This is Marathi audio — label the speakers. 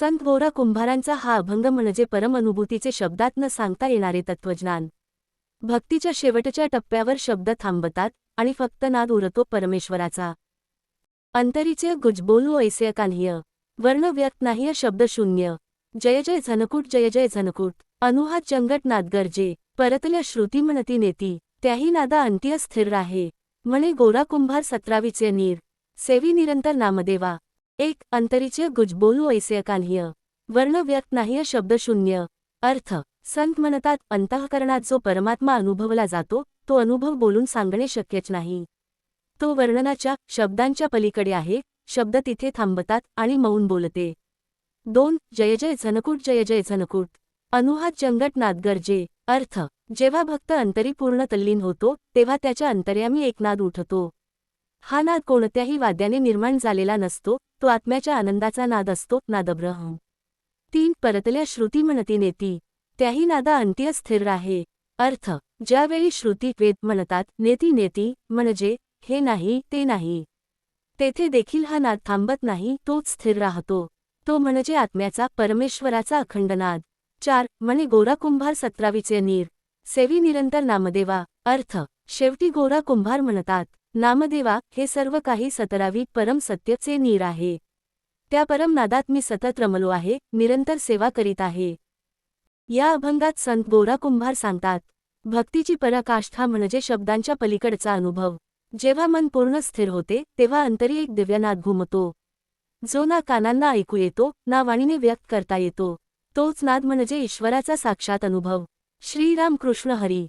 Speaker 1: संत गोरा कुंभारांचा हा अभंग म्हणजे परम अनुभूतीचे शब्दात न सांगता येणारे तत्वज्ञान भक्तीच्या शेवटच्या टप्प्यावर शब्द थांबतात आणि फक्त नाद उरतो परमेश्वराचा. अंतरीचे गुजबोलू ऐसे कान्ह्य वर्ण व्यक्त नाहीय शब्द शून्य. जय जय झनकूट जय जय झनकूट. अनुहात जंगट नादगर्जे परतल्या श्रुती म्हणती नेती. त्याही नादा अंत्य स्थिर राहे. म्हणे गोरा कुंभार सतरावीचे नीर. सेवी निरंतर नामदेवा. एक अंतरीचे गुजबोलू ऐसे कान्ह्य वर्ण व्यक्त नाह्य अर्थ. संत म्हणतात अंतःकरणात जो परमात्मा अनुभवला जातो तो अनुभव बोलून सांगणे शक्यच नाही. तो वर्णनाच्या शब्दांच्या पलीकडे आहे शब्द तिथे थांबतात आणि मौन बोलते. दोन. जय जय झनकूट जय जय झनकूट. अनुहात जंगट नादगर्जे अर्थ. जेव्हा भक्त अंतरी पूर्ण तल्लीन होतो तेव्हा त्याच्या अंतर्यामी एक नाद उठतो. हा नाद कोणत्याही वाद्याने निर्माण झालेला नसतो तो आत्म्याच्या आनंदाचा नाद असतो नादब्रहम. तीन परतल्या श्रुती म्हणती नेती त्याही नादा अंत्य स्थिर राहे. अर्थ ज्यावेळी श्रुती वेद म्हणतात नेती नेती म्हणजे हे नाही ते नाही. तेथे देखील हा नाद थांबत नाही तोच स्थिर राहतो. तो म्हणजे आत्म्याचा परमेश्वराचा अखंड नाद. चार म्हणे गोरा कुंभार सतरावीचे नीर. सेवी निरंतर नामदेवा. अर्थ शेवटी गोरा कुंभार म्हणतात. नामदेवा हे सर्व काही सतरावी परम सत्यचे नीर आहे. त्या परम नादात मी सतत रमलो आहे निरंतर सेवा करीत आहे. या अभंगात संत गोरा कुंभार सांगतात भक्तीची पराकाष्ठा म्हणजे शब्दांच्या पलीकडचा अनुभव. जेव्हा मन पूर्ण स्थिर होते तेव्हा अंतरी एक दिव्यनाद घुमतो. जो ना कानांना ऐकू येतो ना वाणीने व्यक्त करता येतो. तोच नाद म्हणजे ईश्वराचा साक्षात अनुभव. श्रीराम कृष्ण हरी.